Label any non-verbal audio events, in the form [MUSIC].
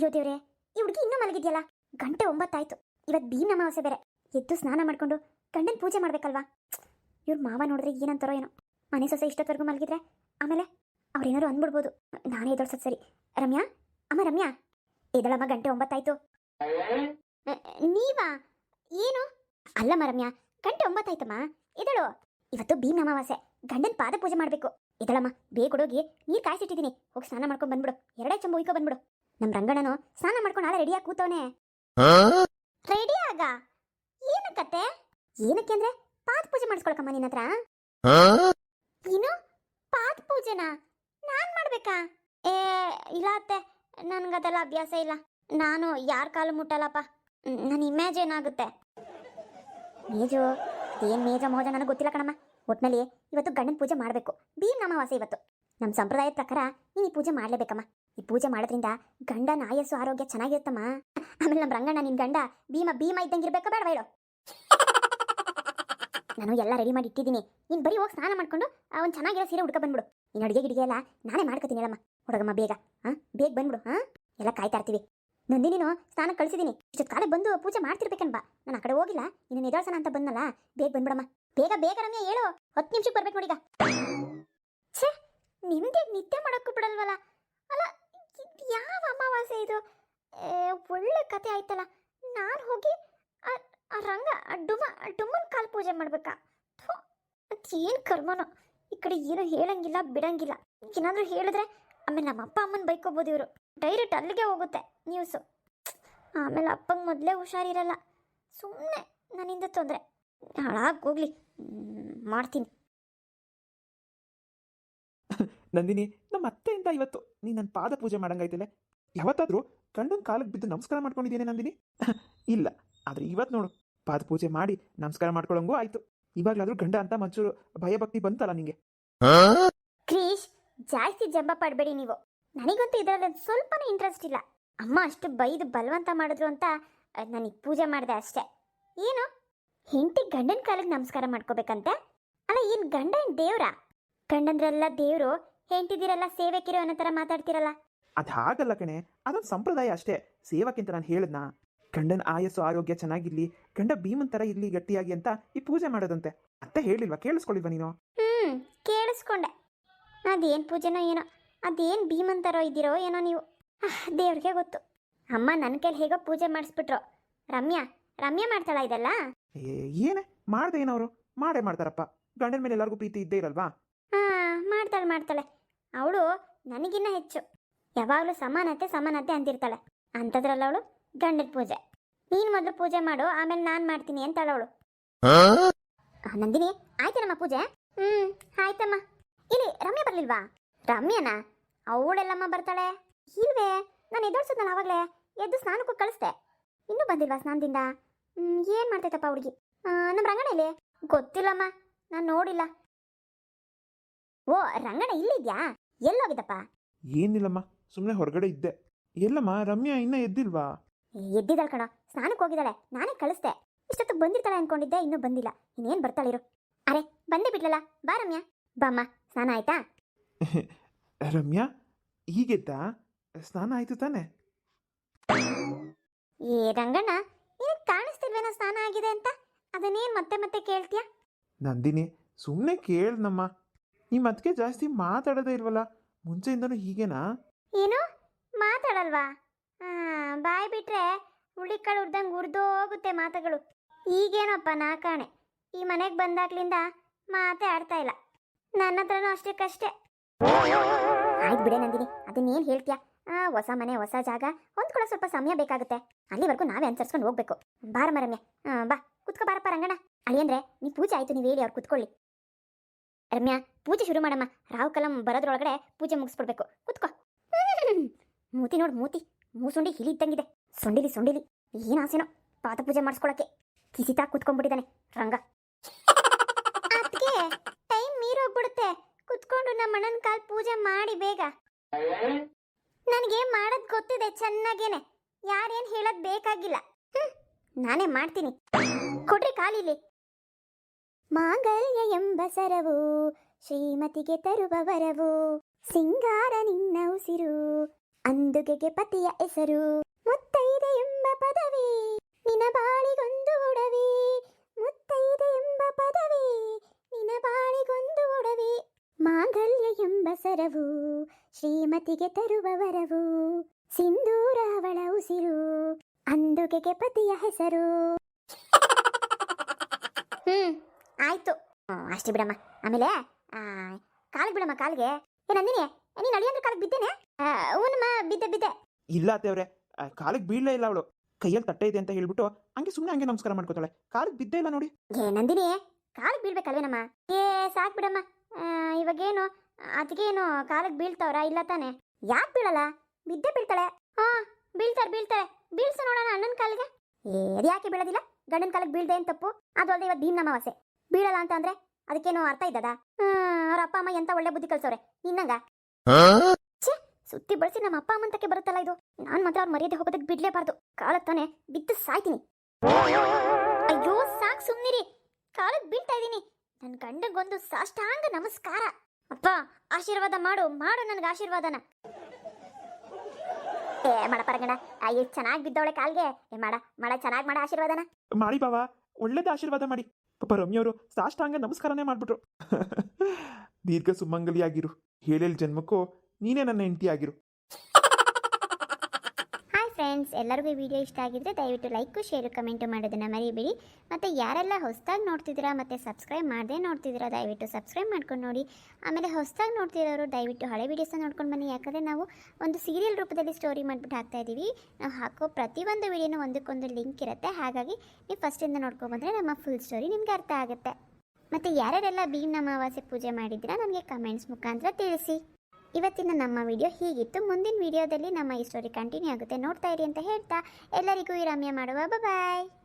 ಅಯ್ಯೋ ದೇವ್ರೆ ಈ ಹುಡುಗಿ ಇನ್ನೂ ಮಲಗಿದ್ಯಲ್ಲ? ಗಂಟೆ ಒಂಬತ್ತಾಯ್ತು. ಇವತ್ತು ಭೀಮ್ ಅಮಾವಾಸ್ಯೆ ಬೇರೆ. ಎದ್ದು ಸ್ನಾನ ಮಾಡ್ಕೊಂಡು ಗಂಡನ ಪೂಜೆ ಮಾಡ್ಬೇಕಲ್ವಾ? ಇವ್ರ ಮಾವ ನೋಡಿದ್ರೆ ಏನಂತಾರೋ ಏನೋ. ಮನೆ ಸೊಸೆ ಇಷ್ಟೊತ್ತವರೆಗೂ ಮಲಗಿದ್ರೆ ಆಮೇಲೆ ಅವ್ರೇನಾರು ಅಂದ್ಬಿಡ್ಬೋದು. ನಾನೇ ಎದೊಳ್ಸೋದು ಸರಿ. ರಮ್ಯಾ? ಅಮ್ಮ ರಮ್ಯಾ? ಎದಳಮ್ಮ, ಗಂಟೆ ಒಂಬತ್ತಾಯ್ತು. ನೀವಾ? ಏನು? ಅಲ್ಲಮ್ಮ ರಮ್ಯಾ, ಗಂಟೆ ಒಂಬತ್ತಾಯ್ತಮ್ಮ. ಎದಳು? ಇವತ್ತು ಭೀಮ್ ಅಮಾವಾಸ್ಯೆ. ಗಂಡನ ಪಾದ ಪೂಜೆ ಮಾಡಬೇಕು. ಎದಳಮ್ಮ, ಬೇಗ ಹುಡುಗಿ ನೀರ್ ಕಾಯಿಸಿಟ್ಟಿದ್ದೀನಿ. ಹೋಗಿ ಸ್ನಾನ ಮಾಡ್ಕೊಂಡು ಬಂದ್ಬಿಡು. ಎರಡೇ ಚಂಬು ಉಯ್ಕೊ ಬಂದ್ಬಿಡು. ನಮ್ಮ ರಂಗಣ್ಣನು ಸ್ನಾನ ಮಾಡ್ಕೊಂಡು ನಾಳೆ ರೆಡಿಯಾಗಿ ಕೂತವನೆ. ರೆಡಿ ಆಗ? ಏನಕ್ಕತ್ತೆ ಏನಕ್ಕೆ ಅಂದ್ರೆ ಪಾದ ಪೂಜೆ ಮಾಡಿಸ್ಕೊಳಕಮ್ಮ ನಿನ್ನ ಹತ್ರ. ಏನು ಪಾದ ಪೂಜೆನಾ? ನಾನ್ ಮಾಡ್ಬೇಕಾ? ಏ ಇಲ್ಲ ಅತ್ತೆ ನನ್ಗದೆಲ್ಲ ಅಭ್ಯಾಸ ಇಲ್ಲ. ನಾನು ಯಾರ ಕಾಲು ಮುಟ್ಟಲ್ಲಪ್ಪ. ನನ್ನ ಇಮೇಜ್ ಏನಾಗುತ್ತೆ? ಮೇಜು ಏನ್ ಮೇಜ ಮೋಜ ನನಗೆ ಗೊತ್ತಿಲ್ಲ ಕಣಮ್ಮ. ಒಟ್ನಲ್ಲಿ ಇವತ್ತು ಗಂಡನ ಪೂಜೆ ಮಾಡಬೇಕು. ಭೀಮ್ ಅಮಾವಾಸ್ಯೆ ಇವತ್ತು. ನಮ್ಮ ಸಂಪ್ರದಾಯದ ಪ್ರಕಾರ ನೀನು ಈ ಪೂಜೆ ಮಾಡಲೇಬೇಕಮ್ಮ. ಈ ಪೂಜೆ ಮಾಡೋದ್ರಿಂದ ಗಂಡನ ಆಯಸ್ಸು, ಆರೋಗ್ಯ ಚೆನ್ನಾಗಿರುತ್ತಮ್ಮ. ಆಮೇಲೆ ನಮ್ಮ ರಂಗಣ್ಣ, ನಿನ್ ಗಂಡ ಭೀಮ ಭೀಮ ಇದ್ದಂಗೆ ಇರ್ಬೇಕಾ ಬೇಡ ಹೇಳು? ನಾನು ಎಲ್ಲ ರೆಡಿ ಮಾಡಿ ಇಟ್ಟಿದ್ದೀನಿ. ನೀನು ಬರೀ ಹೋಗಿ ಸ್ನಾನ ಮಾಡ್ಕೊಂಡು ಒಂದು ಚೆನ್ನಾಗಿರೋ ಸೀರೆ ಹುಡ್ಕ ಬಂದ್ಬಿಡು. ನೀನು ಅಡುಗೆ ಗಿಡಿಗೆ ಎಲ್ಲ ನಾನೇ ಮಾಡ್ಕೊತೀನಿ ಹೇಳಮ್ಮ. ಹುಡುಗಮ್ಮ ಬೇಗ ಹಾಂ ಬೇಗ ಬಂದ್ಬಿಡು ಹಾಂ ಎಲ್ಲ ಕಾಯ್ತಾ ಇರ್ತೀವಿ. ನಂದಿನಿನು ಸ್ನಾನ ಕಳಿಸಿದ್ದೀನಿ ಇಷ್ಟೊತ್ತು ಕಾಲ ಬಂದು ಪೂಜೆ ಮಾಡ್ತಿರ್ಬೇಕನ್ ಬಾ ನಾನು ಆ ಕಡೆ ಹೋಗಿಲ್ಲ. ನೀನು ನಿದರ್ಶನ ಅಂತ ಬಂದಲ್ಲ ಬೇಗ ಬಂದ್ಬಿಡಮ್ಮ. ಬೇಗ ಬೇಗ ರಮ್ಯ ಹೇಳು. ಹತ್ತು ನಿಮಿಷಕ್ಕೆ ಬರ್ಬೇಕು ನೋಡಿಗ ಛೇ, ನಿಮ್ಗೆ ನಿತ್ಯ ಮಾಡೋಕ್ಕೂ ಬಿಡಲ್ವಲ್ಲ ಯಾವ ಅಮಾವಾಸ್ಯೆ ಇದು? ಒಳ್ಳೆ ಕತೆ ಆಯ್ತಲ್ಲ. ನಾನು ಹೋಗಿ ಆ- ರಂಗ ಡುಮ ಡುಮ್ಮನ ಕಾಲ್ ಪೂಜೆ ಮಾಡ್ಬೇಕಾ? ಏನು ಕರ್ಮನೋ. ಈ ಕಡೆ ಏನು ಹೇಳಂಗಿಲ್ಲ, ಬಿಡಂಗಿಲ್ಲ. ಏನಾದರೂ ಹೇಳಿದ್ರೆ ಆಮೇಲೆ ನಮ್ಮ ಅಪ್ಪ ಅಮ್ಮನ ಬೈಕೋಬೋದು ಇವರು. ಡೈರೆಕ್ಟ್ ಅಲ್ಲಿಗೆ ಹೋಗುತ್ತೆ ನ್ಯೂಸು ಆಮೇಲೆ ಅಪ್ಪಂಗೆ ಮೊದಲೇ ಹುಷಾರಿರಲ್ಲ. ಸುಮ್ಮನೆ ನನ್ನಿಂದ ತೊಂದರೆ. ಹಾಳಾಗಿ ಹೋಗ್ಲಿ. ಮಾಡ್ತೀನಿ. ನಂದಿನಿ, ನಮ್ಮ ಅತ್ತೆಯಿಂದ ಇವತ್ತು ನೀ ನನ್ನ ಪಾದ ಪೂಜೆ ಮಾಡಂಗೈತಿಲ್ಲ ಯಾವತ್ತಾದ್ರೂ ಗಂಡನ ಕಾಲಕ್ಕೆ ಬಿದ್ದು ನಮಸ್ಕಾರ ಮಾಡ್ಕೊಂಡಿದ್ದೇನೆ ನಂದಿನಿ? [LAUGHS] ಇಲ್ಲ, ಆದ್ರೆ ಇವತ್ತು ನೋಡು ಪಾದ ಪೂಜೆ ಮಾಡಿ ನಮಸ್ಕಾರ ಮಾಡ್ಕೊಳಂಗೂ ಆಯ್ತು. ಇವಾಗ್ಲಾದ್ರೂ ಗಂಡ ಅಂತ ಮಂಚೂರು ಭಯಭಕ್ತಿ ಬಂತಲ್ಲ ನಿಂಗೆ? ಕ್ರೀಶ್, ಜಾಸ್ತಿ ಜಂಬ ಪಡಬೇಡಿ ನೀವು. ನನಗಂತೂ ಇದರಲ್ಲಿ ಸ್ವಲ್ಪ ಇಂಟ್ರೆಸ್ಟ್ ಇಲ್ಲ. ಅಮ್ಮ ಅಷ್ಟು ಬೈದು ಬಲವಂತ ಮಾಡಿದ್ರು ಅಂತ ನನಗೆ ಪೂಜೆ ಮಾಡಿದೆ ಅಷ್ಟೇ. ಏನು? ಹೆಂಡತಿ ಗಂಡನ ಕಾಲಕ್ಕೆ ನಮಸ್ಕಾರ ಮಾಡ್ಕೋಬೇಕಂತೆ? ಅಲ್ಲ, ಏನು ಗಂಡ ಏನು ದೇವ್ರ? ಗಂಡಂದ್ರೆಲ್ಲ ದೇವ್ರು ಹೆಂಡತಿದಿರೆಲ್ಲ ಸೇವೆಕಿರೋ ಅನ್ನೋ ಥರ ಮಾತಾಡ್ತಿರಲ್ಲ? ಅದು ಹಾಗಲ್ಲ ಕಣೆ ಅದೊಂದು ಸಂಪ್ರದಾಯ ಅಷ್ಟೇ. ಸೇವಕ್ಕಿಂತ ನಾನು ಹೇಳಿದ್ನಾ. ಗಂಡನ ಆಯಸ್ಸು ಆರೋಗ್ಯ ಚೆನ್ನಾಗಿರ್ಲಿ ಗಂಡ ಭೀಮನ್ ಥರ ಇರ್ಲಿ ಗಟ್ಟಿಯಾಗಿ ಅಂತ ಈ ಪೂಜೆ ಮಾಡೋದಂತೆ. ಅಂತ ಹೇಳಿಲ್ವಾ ಕೇಳಿಸ್ಕೊಳ್ಳಿಲ್ವಾ ನೀನು? ಹ್ಮ್ ಕೇಳಿಸ್ಕೊಂಡೆ. ಅದೇನ್ ಪೂಜೆನೋ ಏನೋ ಅದೇನ್ ಭೀಮಂತರೋ ಇದ್ದೀರೋ ಏನೋ ನೀವು. ದೇವ್ರಿಗೆ ಗೊತ್ತು. ಅಮ್ಮ ನನ್ನ ಕೈಲಿ ಹೇಗೋ ಪೂಜೆ ಮಾಡಿಸ್ಬಿಟ್ರು. ರಮ್ಯಾ ರಮ್ಯಾ ಮಾಡ್ತಾಳ ಇದೆಲ್ಲ? ಏ ಏನೇ ಮಾಡ್ದೆ ಏನವರು ಮಾಡೇ ಮಾಡ್ತಾರಪ್ಪ. ಗಂಡನ ಮೇಲೆ ಎಲ್ಲರಿಗೂ ಪ್ರೀತಿ ಇದ್ದೇ ಇರಲ್ವಾ? ಮಾಡ್ತಾಳೆ ಮಾಡ್ತಾಳೆ. ಅವಳು ನನಗಿನ್ನ ಹೆಚ್ಚು. ಯಾವಾಗಲೂ ಸಮಾನತೆ ಸಮಾನತೆ ಅಂತಿರ್ತಾಳೆ. ಅಂಥದ್ರಲ್ಲ ಅವಳು ಗಂಡದ ಪೂಜೆ. ನೀನು ಮೊದಲು ಪೂಜೆ ಮಾಡು ಆಮೇಲೆ ನಾನು ಮಾಡ್ತೀನಿ ಅಂತಾಳೆ ಅವಳು. ನಂದಿನಿ ಆಯ್ತೇನಮ್ಮ ಪೂಜೆ? ಹ್ಮ್ ಆಯ್ತಮ್ಮ. ಇಲ್ಲಿ ರಮ್ಯಾ ಬರ್ಲಿಲ್ವಾ? ರಮ್ಯಾನ? ಅವಳೆಲ್ಲಮ್ಮ ಬರ್ತಾಳೆ? ಇಲ್ವೇ ನಾನು ಎದುರಿಸಿದ್ನಲ್ಲ ಅವಾಗಲೇ? ಎದ್ದು ಸ್ನಾನಕ್ಕೂ ಕಳಿಸ್ದೆ. ಇನ್ನೂ ಬಂದಿಲ್ವಾ ಸ್ನಾನದಿಂದ? ಏನು ಮಾಡ್ತೈತಪ್ಪ ಹುಡುಗಿ? ನಮ್ಮ ರಂಗಣ ಇಲ್ಲಿ ಗೊತ್ತಿಲ್ಲಮ್ಮ. ನಾನು ನೋಡಿಲ್ಲ. ಓ ರಂಗಣ್ಣ ಇಲ್ಲಿದ್ಯಾ? ಎಲ್ಲೋಗಿದ್ದಪ್ಪ? ಏನಿಲ್ಲಮ್ಮ ಸುಮ್ಮನೆ ಹೊರಗಡೆ ಇದ್ದೆ. ಎಲ್ಲಮ್ಮ ರಮ್ಯಾ ಇನ್ನ ಎದ್ದಿಲ್ವಾ? ಎದ್ದಿದ್ದಾಳೆ ಕಣ ಸ್ನಾನಕ್ಕೆ ಹೋಗಿದ್ದಾಳೆ ನಾನೇ ಕಳಿಸ್ದೆ. ಇಷ್ಟೊತ್ತು ಬಂದಿರ್ತಾಳೆ ಅನ್ಕೊಂಡಿದ್ದೆ ಇನ್ನೂ ಬಂದಿಲ್ಲ. ಇನ್ನೇನು ಬರ್ತಾಳಿರು ಅರೆ ಬಂದೇ ಬಿಡ್ಲಲ್ಲ ಬಾ ರಮ್ಯಾ. ಬಾಮ್ಮ ಸ್ನಾನ ಆಯ್ತಾ? [LAUGHS] ರಮ್ಯಾ ಈಗೆದ್ದ ಸ್ನಾನ ಆಯ್ತು ತಾನೆ? ಏ ರಂಗಣ್ಣ ನಿನಗೆ ಕಾಣಿಸ್ತಿಲ್ವೇನೋ ಸ್ನಾನ ಆಗಿದೆ ಅಂತ? ಅದನ್ನೇನು ಮತ್ತೆ ಮತ್ತೆ ಕೇಳ್ತೀಯ? ನಂದಿನಿ ಸುಮ್ಮನೆ ಕೇಳ್ನಮ್ಮ. ನಿಮ್ಮ ಅದಕ್ಕೆ ಜಾಸ್ತಿ ಮಾತಾಡೋದೇ ಇಲ್ವಲ್ಲ? ಮುಂಚೆಯಿಂದನು ಹೀಗೇನಾ? ಏನು? ಮಾತಾಡಲ್ವಾ? ಬಾಯ್ ಬಿಟ್ರೆ ಹುಳಿಕಾಳು ಉರ್ದಂಗೆ ಉರ್ದೋಗುತ್ತೆ ಮಾತುಗಳು. ಈಗೇನಪ್ಪ ನಾ ಕಾಣೆ ಈ ಮನೆಗೆ ಬಂದಾಗ್ಲಿಂದ ಮಾತೇ ಆಡ್ತಾ ಇಲ್ಲ. ನನ್ನ ಹತ್ರನೂ ಅಷ್ಟಕ್ಕಷ್ಟೇ ಆಯ್ತು ಬಿಡೆ ನಂದಿನಿ ಅದನ್ನೇನು ಹೇಳ್ತೀಯ? ಆ, ಹೊಸ ಮನೆ ಹೊಸ ಜಾಗ ಹೊಂದ್ಕೊಳ್ಳೋ ಸ್ವಲ್ಪ ಸಮಯ ಬೇಕಾಗುತ್ತೆ. ಅಲ್ಲಿವರೆಗೂ ನಾವೇ ಅನುಸರಿಸ್ಕೊಂಡು ಹೋಗ್ಬೇಕು. ಬಾರಮ್ಮ ರಮ್ಯ. ಆ, ಬಾ ಕುತ್ಕೋ ಬಾರಪ್ಪ ರಂಗಣ್ಣ. ಅಳಿಯಂದ್ರೆ ನೀ ಪೂಜೆ ಆಯ್ತು ನೀವು ಹೇಳಿ ಅವ್ರು ಕುತ್ಕೊಳ್ಳಿ. ರಮ್ಯಾ ಪೂಜೆ ಶುರು ಮಾಡಮ್ಮ. ರಾವ್ ಕಲಂ ಬರೋದ್ರೊಳಗಡೆ ಪೂಜೆ ಮುಗಿಸ್ಬಿಡ್ಬೇಕು. ಕುತ್ಕೋ. ಮೂತಿ ನೋಡು, ಮೂತಿ. ಮೂಸುಂಡಿ ಹಿಲಿ ಇದ್ದಂಗಿದೆ. ಸೊಂಡಿಲಿ ಸೊಂಡಿಲಿ. ಏನು ಆಸೆನೋ. ಪಾದ ಪೂಜೆ ಮಾಡಿಸ್ಕೊಳಕ್ಕೆ. ಕಿಸಿತಾ ಕುತ್ಕೊಂಡ್ಬಿಟ್ಟಿದ್ದಾನೆ ರಂಗ. ಅದ್ಕೆ ಟೈಮ್ ಮೀರೋಗ್ಬಿಡುತ್ತೆ. ಕುತ್ಕೊಂಡು ನಮ್ಮ ಅಣ್ಣನ ಕಾಲ್ ಪೂಜೆ ಮಾಡಿ ಬೇಗ. ನನಗೆ ಮಾಡೋದ್ ಗೊತ್ತಿದೆ ಚೆನ್ನಾಗೇನೆ. ಯಾರೇನ್ ಹೇಳೋದ್ ಬೇಕಾಗಿಲ್ಲ. ನಾನೇ ಮಾಡ್ತೀನಿ. ಕೊಡ್ರಿ ಕಾಲಿಲಿ ಮಾಂಗಲ್ಯ ಎಂಬ ಸರವು ಶ್ರೀಮತಿಗೆ ತರುವ ವರವು ಸಿಂಗಾರ ನಿನ್ನ ಉಸಿರು, ಅಂದುಗೆಗೆ ಪತಿಯ ಹೆಸರು. ಮುತ್ತೈದೆ ಎಂಬ ಪದವಿ ನಿನ ಬಾಳಿಗೊಂದು ಒಡವಿ. ಮುತ್ತೈದೆ ಎಂಬ ಪದವಿ ನಿನ ಬಾಳಿಗೊಂದು ಒಡವಿ. ಮಾಂಗಲ್ಯ ಎಂಬ ಸರವು ಶ್ರೀಮತಿಗೆ ತರುವ ವರವು ಸಿಂಧೂರ ಅವಳ ಉಸಿರು, ಅಂದುಗೆಗೆ ಪತಿಯ ಹೆಸರು. ಹ್ಮ್. ಆಯ್ತು. ಅಷ್ಟೇ ಬಿಡಮ್ಮ. ಆಮೇಲೆ ಆ, ಕಾಲಿಗೆ ಬಿಡಮ್ಮ ಕಾಲಿಗೆ. ಏ ನಂದಿನಿ ನೀನು ಅಳಿಯಂದ್ರೆ ಕಾಲಿಗೆ ಬಿದ್ದೇನೆ? ಹ್ಞೂನಮ್ಮ ಬಿದ್ದೆ ಬಿದ್ದೆ. ಇಲ್ಲ ಅತ್ತೆಯವ್ರೆ ಕಾಲಿಗೆ ಬೀಳಲೇ ಇಲ್ಲ ಅವಳು. ಕೈಯಲ್ಲಿ ತಟ್ಟೆ ಇದೆ ಅಂತ ಹೇಳ್ಬಿಟ್ಟು ಹಂಗೆ ಸುಮ್ಮನೆ ಹಂಗೆ ನಮಸ್ಕಾರ ಮಾಡ್ಕೋತಾಳೆ. ಕಾಲಿಗೆ ಬಿದ್ದೇ ಇಲ್ಲ ನೋಡಿ. ಏ ನಂದಿನಿ ಕಾಲಿಗೆ ಬೀಳ್ಬೇಕಲ್ವೇನಮ್ಮ? ಏ ಸಾಕ್ ಬಿಡಮ್ಮ. ಇವಾಗೇನು ಅದಕ್ಕೇನು ಕಾಲಿಗೆ ಬೀಳ್ತಾವ್ರ? ಇಲ್ಲ ತಾನೆ. ಯಾಕೆ ಬೀಳಲ್ಲ? ಬಿದ್ದೆ ಬೀಳ್ತಾಳೆ. ಹಾ ಬೀಳ್ತಾರೆ ಬೀಳ್ತಾರೆ ಬೀಳ್ಸ ನೋಡೋಣ ಅಣ್ಣನ ಕಾಲಿಗೆ. ಏ ಯಾಕೆ ಬೀಳೋದಿಲ್ಲ? ಗಂಡನ ಕಾಲಿಗೆ ಬೀಳ್ದೆ ಅಂತ ತಪ್ಪು? ಅದು ಅಲ್ಲದೆ ಇವತ್ತು ಭೀಮ್ ಅಮಾವಾಸ್ಯೆ. ಬೀಳಲ್ಲ ಅಂತ ಅಂದ್ರೆ ಅದಕ್ಕೇನು ಅರ್ಥ ಇದ್ದದ? ಅವ್ರ ಅಪ್ಪ ಅಮ್ಮ ಎಂತ ಒಳ್ಳೆ ಬುದ್ಧಿ ಕಲ್ಸವ್ರೆ. ನಿನ್ನಂಗ ಛೇ ಸುತ್ತಿ ಬಳಸಿ ನಮ್ಮ ಅಪ್ಪ ಅಮ್ಮಂತಕ್ಕೆ ಬರುತ್ತಲ್ಲ ಇದು. ನಾನ್ ಮಾತ್ರ ಅವ್ರ ಮರ್ಯಾದೆ ಹೋಗೋದಕ್ಕೆ ಬಿಡ್ಲೇಬಾರ್ದು. ಕಾಲಕ್ಕೆ ತಾನೆ ಬಿದ್ದು ಸಾಯ್ತೀನಿ. ಅಯ್ಯೋ ಸಾಕ್ ಸುಮ್ನಿರಿ. ಕಾಲಕ್ಕೆ ಬೀಳ್ತಾ ಇದೀನಿ ನನ್ನ ಗಂಡಗೊಂದು ಸಾಷ್ಟಾಂಗ ನಮಸ್ಕಾರ. ಅಪ್ಪ ಆಶೀರ್ವಾದ ಮಾಡು. ಮಾಡು ನನಗೆ ಆಶೀರ್ವಾದನ. ಏ ಮಾಡ ಪರಗಣ. ಅಯ್ಯ ಚೆನ್ನಾಗಿ ಬಿದ್ದವಳೆ ಕಾಲ್ಗೆ. ಏ ಮಾಡ. ಮಾಡ ಚೆನ್ನಾಗಿ ಮಾಡ ಆಶೀರ್ವಾದನ. ಮಾಡಿ ಬಾವಾ. ಒಳ್ಳೇದ ಆಶೀರ್ವಾದ ಮಾಡಿ. ಪಾಪ ರಮ್ಯವರು ಸಾಷ್ಟಾಂಗ ನಮಸ್ಕಾರನೇ ಮಾಡ್ಬಿಟ್ರು. [LAUGHS] ದೀರ್ಘ ಸುಮಂಗಲಿಯಾಗಿರು. ಹೇಳಲ್ ಜನ್ಮಕ್ಕೂ ನೀನೇ ನನ್ನ ಹೆಂಡತಿ ಆಗಿರು. ಹಾಯ್ ಫ್ರೆಂಡ್ಸ್, ಎಲ್ಲರಿಗೂ ಈ ವಿಡಿಯೋ ಇಷ್ಟ ಆಗಿದ್ರೆ ದಯವಿಟ್ಟು ಲೈಕು, ಶೇರು, ಕಮೆಂಟು ಮಾಡೋದನ್ನು ಮರಿಬೇಡಿ. ಮತ್ತು ಯಾರೆಲ್ಲ ಹೊಸದಾಗಿ ನೋಡ್ತಿದ್ದೀರಾ ಮತ್ತು ಸಬ್ಸ್ಕ್ರೈಬ್ ಮಾಡದೇ ನೋಡ್ತಿದ್ದೀರಾ, ದಯವಿಟ್ಟು ಸಬ್ಸ್ಕ್ರೈಬ್ ಮಾಡ್ಕೊಂಡು ನೋಡಿ. ಆಮೇಲೆ ಹೊಸದಾಗಿ ನೋಡ್ತಿರೋರು ದಯವಿಟ್ಟು ಹಳೆ ವೀಡಿಯೋಸ್ನ ನೋಡ್ಕೊಂಡು ಬನ್ನಿ. ಯಾಕಂದರೆ ನಾವು ಒಂದು ಸೀರಿಯಲ್ ರೂಪದಲ್ಲಿ ಸ್ಟೋರಿ ಮಾಡಿಬಿಟ್ಟು ಹಾಕ್ತಾ ಇದ್ದೀವಿ. ನಾವು ಹಾಕೋ ಪ್ರತಿಯೊಂದು ವಿಡಿಯೋನೂ ಒಂದಕ್ಕೊಂದು ಲಿಂಕ್ ಇರುತ್ತೆ. ಹಾಗಾಗಿ ನೀವು ಫಸ್ಟಿಂದ ನೋಡ್ಕೊಬಂದರೆ ನಮ್ಮ ಫುಲ್ ಸ್ಟೋರಿ ನಿಮ್ಗೆ ಅರ್ಥ ಆಗುತ್ತೆ. ಮತ್ತು ಯಾರ್ಯಾರೆಲ್ಲ ಭೀಮ್ ಅಮಾವಾಸ್ಯೆ ಪೂಜೆ ಮಾಡಿದ್ದೀರಾ ನನಗೆ ಕಮೆಂಟ್ಸ್ ಮುಖಾಂತರ ತಿಳಿಸಿ. ಇವತ್ತಿನ ನಮ್ಮ ವಿಡಿಯೋ ಹೀಗಿತ್ತು. ಮುಂದಿನ ವಿಡಿಯೋದಲ್ಲಿ ನಮ್ಮ ಈ ಸ್ಟೋರಿ ಕಂಟಿನ್ಯೂ ಆಗುತ್ತೆ. ನೋಡ್ತಾ ಇರಿ ಅಂತ ಹೇಳ್ತಾ. ಎಲ್ಲರಿಗೂ ಈ ರಮ್ಯ ಮಾಡುವ. ಬಾಯ್